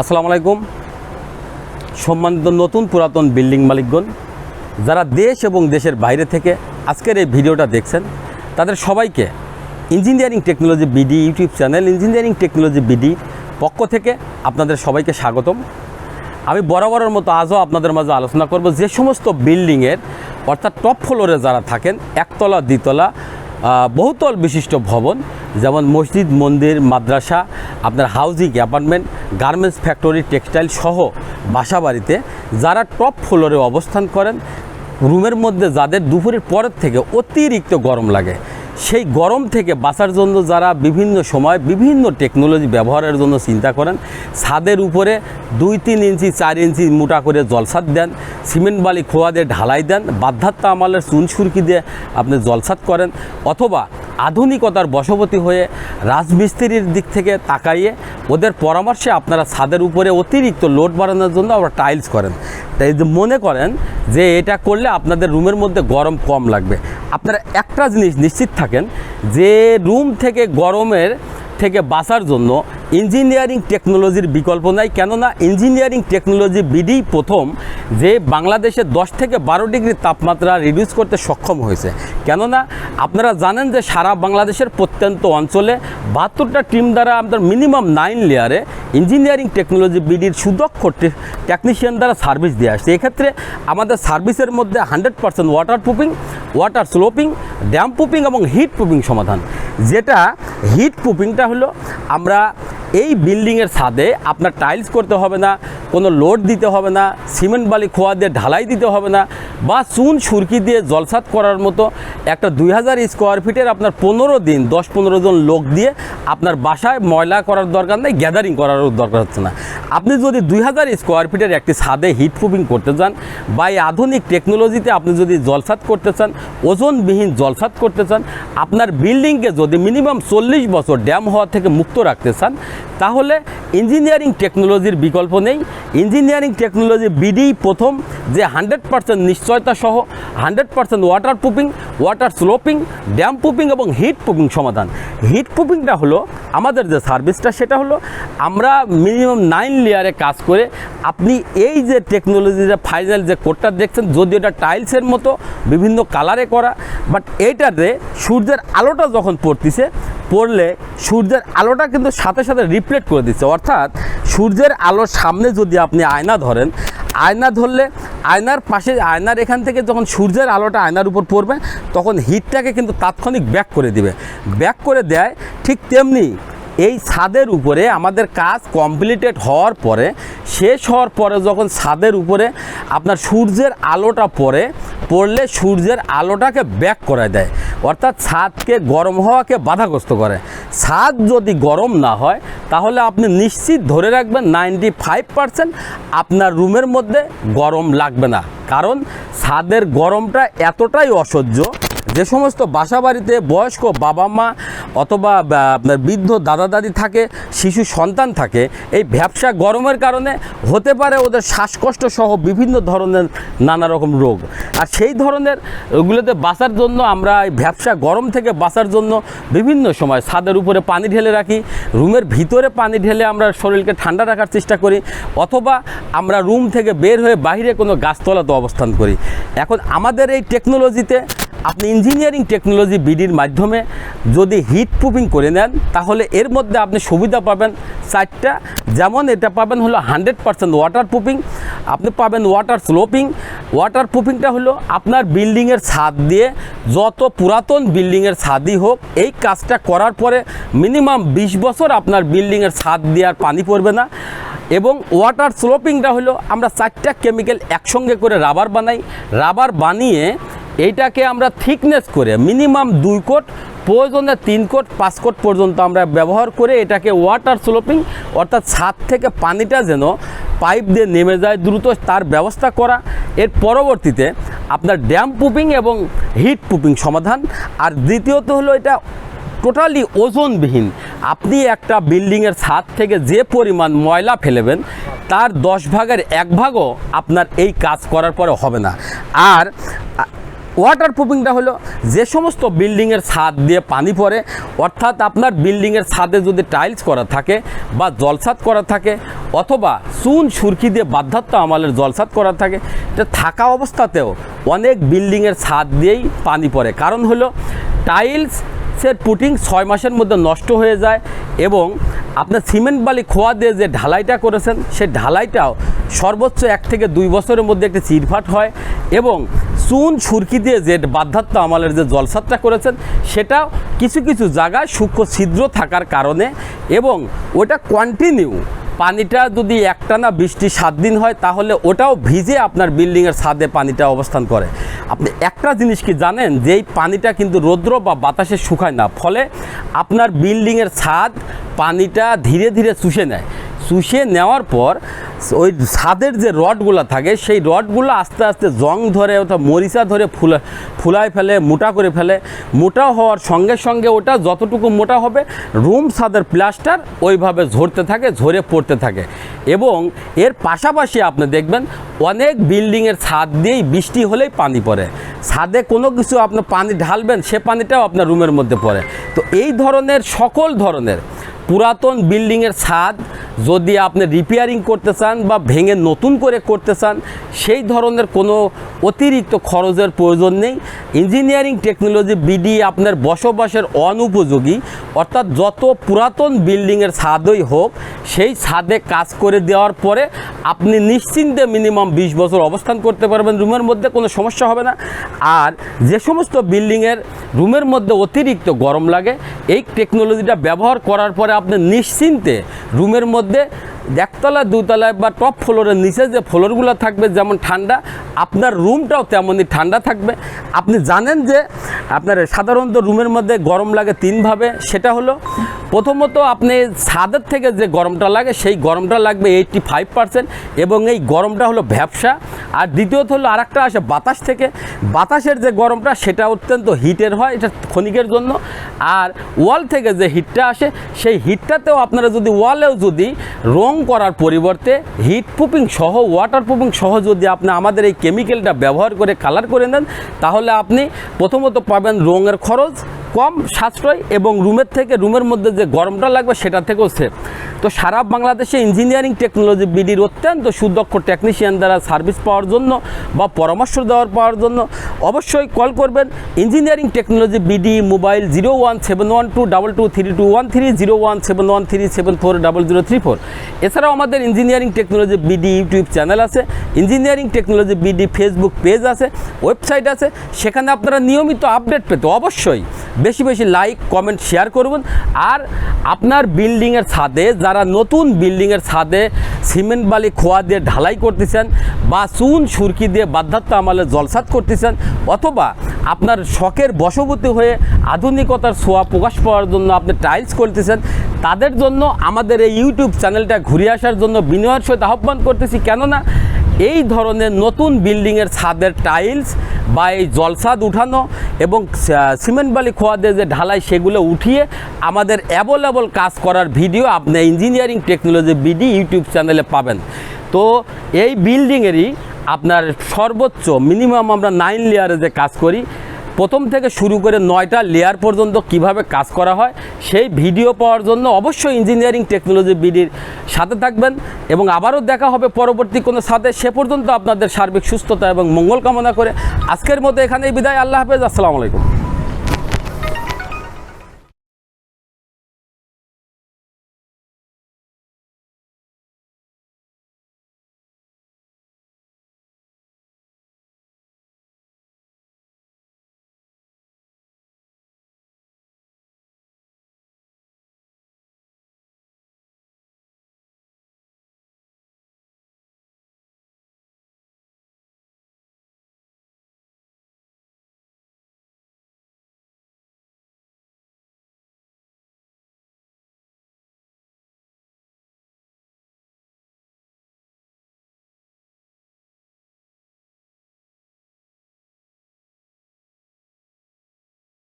আসসালামু আলাইকুম। সম্মানিত নতুন পুরাতন বিল্ডিং মালিকগণ, যারা দেশ এবং দেশের বাইরে থেকে আজকের এই ভিডিওটা দেখছেন, তাদের সবাইকে engineering technology BD YouTube channel engineering technology BD পক্ষ থেকে আপনাদের সবাইকে স্বাগতম। আমি বরাবরের মতো আজও আপনাদের মাঝে আলোচনা করব যে সমস্ত বিল্ডিংয়ের, অর্থাৎ টপ ফ্লোরে যারা থাকেন, একতলা দ্বিতলা বহুতল বিশিষ্ট ভবন, যেমন মসজিদ, মন্দির, মাদ্রাসা, আপনার housing apartment, garments factory, textile সহ বাসাবাড়িতে যারা টপ ফ্লোরে অবস্থান করেন, রুমের মধ্যে যাদের দুপুরের পরের থেকে অতিরিক্ত গরম লাগে। সেই গরম থেকে বাঁচার জন্য যারা বিভিন্ন সময় বিভিন্ন টেকনোলজি ব্যবহারের জন্য চিন্তা করেন, ছাদের উপরে দুই তিন ইঞ্চি, চার ইঞ্চি মোটা করে জলসাদ দেন, সিমেন্ট বালি খোয়া দিয়ে ঢালাই দেন বাধ্যাত্ম আমালের চুন সুরকি দিয়ে আপনি জলসাদ করেন অথবা আধুনিকতার বশবর্তী হয়ে রাজমিস্ত্রির দিক থেকে তাকাইয়ে ওদের পরামর্শে আপনারা ছাদের উপরে অতিরিক্ত লোড বাড়ানোর জন্য আবার টাইলস করেন। তাই মনে করেন যে এটা করলে আপনাদের রুমের মধ্যে গরম কম লাগবে। আপনারা একটা জিনিস নিশ্চিত থাকেন, যে রুম থেকে গরমের থেকে বাঁচার জন্য ইঞ্জিনিয়ারিং টেকনোলজির বিকল্প নাই। কেননা ইঞ্জিনিয়ারিং টেকনোলজি বিডি প্রথম যে বাংলাদেশে দশ থেকে বারো ডিগ্রি তাপমাত্রা রিডিউস করতে সক্ষম হয়েছে। কেননা আপনারা জানেন যে সারা বাংলাদেশের প্রত্যন্ত অঞ্চলে বাহাত্তরটা টিম দ্বারা আমাদের মিনিমাম নাইন লেয়ারে ইঞ্জিনিয়ারিং টেকনোলজি বিডির সুদক্ষ টেকনিশিয়ান দ্বারা সার্ভিস দিয়ে আসছে এক্ষেত্রে আমাদের সার্ভিসের মধ্যে hundred percent water proofing water sloping damp proofing এবং হিট প্রুফিং সমাধান। যেটা হিট প্রুফিংটা হলো, আমরা এই বিল্ডিংয়ের ছাদে আপনার টাইলস করতে হবে না, কোনো লোড দিতে হবে না সিমেন্ট বালি খোয়া দিয়ে ঢালাই দিতে হবে না, বা চুন সুরকি দিয়ে জলসাত করার মতো একটা দুই হাজার স্কোয়ার ফিটের আপনার পনেরো দিন, দশ পনেরো জন লোক দিয়ে আপনার বাসায় ময়লা করার দরকার নেই গ্যাদারিং করারও দরকার হচ্ছে না। আপনি যদি দুই হাজার স্কোয়ার ফিটের একটি ছাদে হিট প্রুফিং করতে চান, বা এই আধুনিক টেকনোলজিতে আপনি যদি জলসাত করতে চান, ওজনবিহীন জলসাত করতে চান, আপনার বিল্ডিংকে যদি মিনিমাম চল্লিশ বছর ড্যাম হওয়া থেকে মুক্ত রাখতে চান, তাহলে ইঞ্জিনিয়ারিং টেকনোলজির বিকল্প নেই। ইঞ্জিনিয়ারিং টেকনোলজি বিডি প্রথম, যে হান্ড্রেড পার্সেন্ট নিশ্চয়তা সহ, hundred percent water proofing, water sloping, damp proofing এবং হিট প্রুফিং সমাধান। হিট প্রুফিংটা হলো আমাদের যে সার্ভিসটা, সেটা হলো আমরা মিনিমাম নাইন লেয়ারে কাজ করে আপনি এই যে টেকনোলজি যে ফাইনাল যে কোডটা দেখছেন, যদি এটা টাইলসের মতো বিভিন্ন কালারে করা, বাট এইটাতে সূর্যের আলোটা যখন পড়তিছে, পড়লে সূর্যের আলোটা কিন্তু সাথে সাথে রিফ্লেক্ট করে দিচ্ছে। অর্থাৎ সূর্যের আলোর সামনে যদি আপনি আয়না ধরেন, আয়না ধরলে আয়নার পাশে, আয়নার এখান থেকে যখন সূর্যের আলোটা আয়নার উপর পড়বে, তখন হিটটাকে কিন্তু তাৎক্ষণিক ব্যাক করে দিবে। ব্যাক করে দেয় ঠিক তেমনি এই ছাদের উপরে আমাদের কাজ কমপ্লিটেড হওয়ার পরে, শেষ হওয়ার পরে যখন ছাদের উপরে আপনার সূর্যের আলোটা পড়ে পড়লে সূর্যের আলোটাকে ব্যাক করে দেয়। অর্থাৎ ছাদকে গরম হওয়াকে বাধাগ্রস্ত করে। ছাদ যদি গরম না হয়, তাহলে আপনি নিশ্চিত ধরে রাখবেন নাইনটি ফাইভ আপনার রুমের মধ্যে গরম লাগবে না। কারণ ছাদের গরমটা এতটাই অসহ্য যে সমস্ত বাসা বাড়িতে বয়স্ক বাবা মা অথবা আপনার বৃদ্ধ দাদা দাদি থাকে, শিশু সন্তান থাকে, এই ব্যবসা গরমের কারণে হতে পারে ওদের শ্বাসকষ্ট সহ বিভিন্ন ধরনের নানা রকম রোগ। আর সেই ধরনের ওগুলোতে বাঁচার জন্য আমরা এই ব্যবসা গরম থেকে বাঁচার জন্য বিভিন্ন সময় ছাদের উপরে পানি ঢেলে রাখি, রুমের ভিতরে পানি ঢেলে আমরা শরীরকে ঠান্ডা রাখার চেষ্টা করি, অথবা আমরা রুম থেকে বের হয়ে বাইরে কোনো গাছতলাতে অবস্থান করি। এখন আমাদের এই টেকনোলজিতে আপনি ইঞ্জিনিয়ারিং টেকনোলজি বিডির মাধ্যমে যদি হিট প্রুফিং করে নেন, তাহলে এর মধ্যে আপনি সুবিধা পাবেন চারটা। যেমন এটা পাবেন হলো হান্ড্রেড পার্সেন্ট ওয়াটার প্রুফিং আপনি পাবেন ওয়াটার স্লোপিং ওয়াটার প্রুফিংটা হলো আপনার বিল্ডিংয়ের ছাদ দিয়ে যত পুরাতন বিল্ডিংয়ের ছাদই হোক, এই কাজটা করার পরে মিনিমাম বিশ বছর আপনার বিল্ডিংয়ের ছাদ দিয়ে আর পানি পড়বে না। এবং ওয়াটার স্লোপিংটা হলো আমরা চারটা কেমিক্যাল একসঙ্গে করে রাবার বানাই। রাবার বানিয়ে এইটাকে আমরা থিকনেস করে মিনিমাম দুই কোট, প্রয়োজনে তিন কোট, পাঁচ কোট পর্যন্ত আমরা ব্যবহার করে এটাকে ওয়াটার স্লোপিং অর্থাৎ ছাদ থেকে পানিটা যেন পাইপ দিয়ে নেমে যায় দ্রুত তার ব্যবস্থা করা। এর পরবর্তীতে আপনার ড্যাম পুপিং এবং হিট পুপিং সমাধান। আর দ্বিতীয়ত হলো এটা টোটালি ওজনবিহীন আপনি একটা বিল্ডিংয়ের ছাদ থেকে যে পরিমাণ ময়লা ফেলেবেন, তার দশ ভাগের এক ভাগও আপনার এই কাজ করার পরে হবে না। আর ওয়াটার প্রুফিংটা হলো যে সমস্ত বিল্ডিংয়ের ছাদ দিয়ে পানি পড়ে, অর্থাৎ আপনার বিল্ডিংয়ের ছাদে যদি টাইলস করা থাকে বা জলসাদ করা থাকে অথবা চুন সুরকি দিয়ে বাধ্যাত্ম আমালের জলসাদ করা থাকে থাকা অবস্থাতেও অনেক বিল্ডিংয়ের ছাদ দিয়েই পানি পড়ে। কারণ হলো টাইলস সে পুটিং ছয় মাসের মধ্যে নষ্ট হয়ে যায় এবং আপনার সিমেন্ট বালি খোয়া দিয়ে যে ঢালাইটা করেছেন সেই ঢালাইটাও সর্বোচ্চ এক থেকে দুই বছরের মধ্যে একটি চিরফাট হয় এবং চুন সুরকি দিয়ে যে বাধ্যাত্ম আমলের যে জলসাতটা করেছেন সেটাও কিছু কিছু জায়গায় সূক্ষ্ম ছিদ্র থাকার কারণে এবং ওটা কন্টিনিউ পানিটা যদি একটানা বৃষ্টি সাত দিন হয়, তাহলে ওটাও ভিজে আপনার বিল্ডিংয়ের ছাদে পানিটা অবস্থান করে। আপনি একটা জিনিস কি জানেন যে এই পানিটা কিন্তু রৌদ্র বা বাতাসে শুকায় না, ফলে আপনার বিল্ডিংয়ের ছাদ পানিটা ধীরে ধীরে চুষে নেয়। চুষে নেওয়ার পর ওই ছাদের যে রডগুলো থাকে, সেই রডগুলো আস্তে আস্তে জং ধরে অর্থাৎ মরিচা ধরে ফুলা ফুলায় ফেলে, মোটা করে ফেলে। মোটা হওয়ার সঙ্গে সঙ্গে ওটা যতটুকু মোটা হবে, রুম ছাদের প্লাস্টার ওইভাবে ঝরতে থাকে, ঝরে পড়তে থাকে। এবং এর পাশাপাশি আপনি দেখবেন, অনেক বিল্ডিংয়ের ছাদ দিয়েই বৃষ্টি হলেই পানি পড়ে। ছাদে কোনো কিছু আপনি পানি ঢালবেন, সে পানিটাও আপনার রুমের মধ্যে পড়ে। তো এই ধরনের, সকল ধরনের পুরাতন বিল্ডিংয়ের ছাদ যদি আপনি রিপেয়ারিং করতে চান বা ভেঙে নতুন করে করতে চান, সেই ধরনের কোনো অতিরিক্ত খরচের প্রয়োজন নেই। ইঞ্জিনিয়ারিং টেকনোলজি বিডি আপনার বসবাসের অনুপযোগী। অর্থাৎ যত পুরাতন বিল্ডিংয়ের ছাদই হোক, সেই ছাদে কাজ করে দেওয়ার পরে আপনি নিশ্চিন্তে মিনিমাম বিশ বছর অবস্থান করতে পারবেন, রুমের মধ্যে কোনো সমস্যা হবে না। আর যে সমস্ত বিল্ডিংয়ের রুমের মধ্যে অতিরিক্ত গরম লাগে, এই টেকনোলজিটা ব্যবহার করার পরে আপনি নিশ্চিন্তে রুমের মধ্যে একতলা দুতলা বা টপ ফ্লোরের নিচে যে ফ্লোরগুলো থাকবে যেমন ঠান্ডা, আপনার রুমটাও তেমনই ঠান্ডা থাকবে। আপনি জানেন যে আপনার সাধারণত রুমের মধ্যে গরম লাগে তিনভাবে সেটা হলো প্রথমত আপনি ছাদের থেকে যে গরমটা লাগে, সেই গরমটা লাগবে এইটটি ফাইভ পার্সেন্ট এবং এই গরমটা হলো ভ্যাবসা। আর দ্বিতীয়ত হলো আরেকটা আসে বাতাস থেকে। বাতাসের যে গরমটা, সেটা অত্যন্ত হিটের হয়, এটা ক্ষণিকের জন্য। আর ওয়াল থেকে যে হিটটা আসে, সেই হিটটাতেও আপনারা যদি ওয়ালেও যদি রং করার পরিবর্তে হিট প্রুফিং সহ ওয়াটার প্রুফিং সহ যদি আপনি আমাদের এই কেমিক্যালটা ব্যবহার করে কালার করে নেন, তাহলে আপনি প্রথমত পাবেন রঙের খরচ কম সাশ্রয় এবং রুমের থেকে, রুমের মধ্যে যে গরমটা লাগবে সেটা থেকেও সেফ তো সারা বাংলাদেশে ইঞ্জিনিয়ারিং টেকনোলজি বিডির অত্যন্ত সুদক্ষ টেকনিশিয়ান দ্বারা সার্ভিস পাওয়ার জন্য বা পরামর্শ দেওয়ার পাওয়ার জন্য অবশ্যই কল করবেন। Engineering technology BD mobile zero one seven one two double two three two one three zero one seven one three seven four double zero three four এছাড়াও আমাদের engineering technology BD YouTube channel আছে। Engineering technology BD Facebook page আছে website আছে। সেখানে আপনারা নিয়মিত update পেতে অবশ্যই বেশি বেশি লাইক কমেন্ট শেয়ার করবেন আর আপনার বিল্ডিংয়ের ছাদে, যারা নতুন বিল্ডিংয়ের ছাদে সিমেন্ট বালি খোয়া দিয়ে ঢালাই করতেছেন বা চুন, সুরকি দিয়ে বাধ্যাত্ম আমলে জলসাত করতেছেন, অথবা আপনার শখের বশবর্তী হয়ে আধুনিকতার ছোঁয়া প্রকাশ পাওয়ার জন্য আপনি টাইলস করতেছেন, তাদের জন্য আমাদের এই ইউটিউব চ্যানেলটা ঘুরে আসার জন্য বিনয়ের সহিত আহ্বান করতেছি। কেননা এই ধরনের নতুন বিল্ডিংয়ের ছাদের টাইলস বা এই জলসাদ উঠানো এবং সিমেন্ট বালি খোয়া দিয়ে যে ঢালাই সেগুলো উঠিয়ে আমাদের অ্যাভেলেবল কাজ করার ভিডিও আপনি ইঞ্জিনিয়ারিং টেকনোলজি বিডি ইউটিউব চ্যানেলে পাবেন। তো এই বিল্ডিংয়েরই আপনার সর্বোচ্চ মিনিমাম আমরা নাইন লেয়ারে যে কাজ করি প্রথম থেকে শুরু করে নয়টা লেয়ার পর্যন্ত কীভাবে কাজ করা হয়, সেই ভিডিও পাওয়ার জন্য অবশ্যই ইঞ্জিনিয়ারিং টেকনোলজি বিডির সাথে থাকবেন। এবং আবারও দেখা হবে পরবর্তী কোনো সাথে। সে পর্যন্ত আপনাদের সার্বিক সুস্থতা এবং মঙ্গল কামনা করে আজকের মতো এখানেই বিদায়। আল্লাহ হাফেজ। আসসালামু আলাইকুম।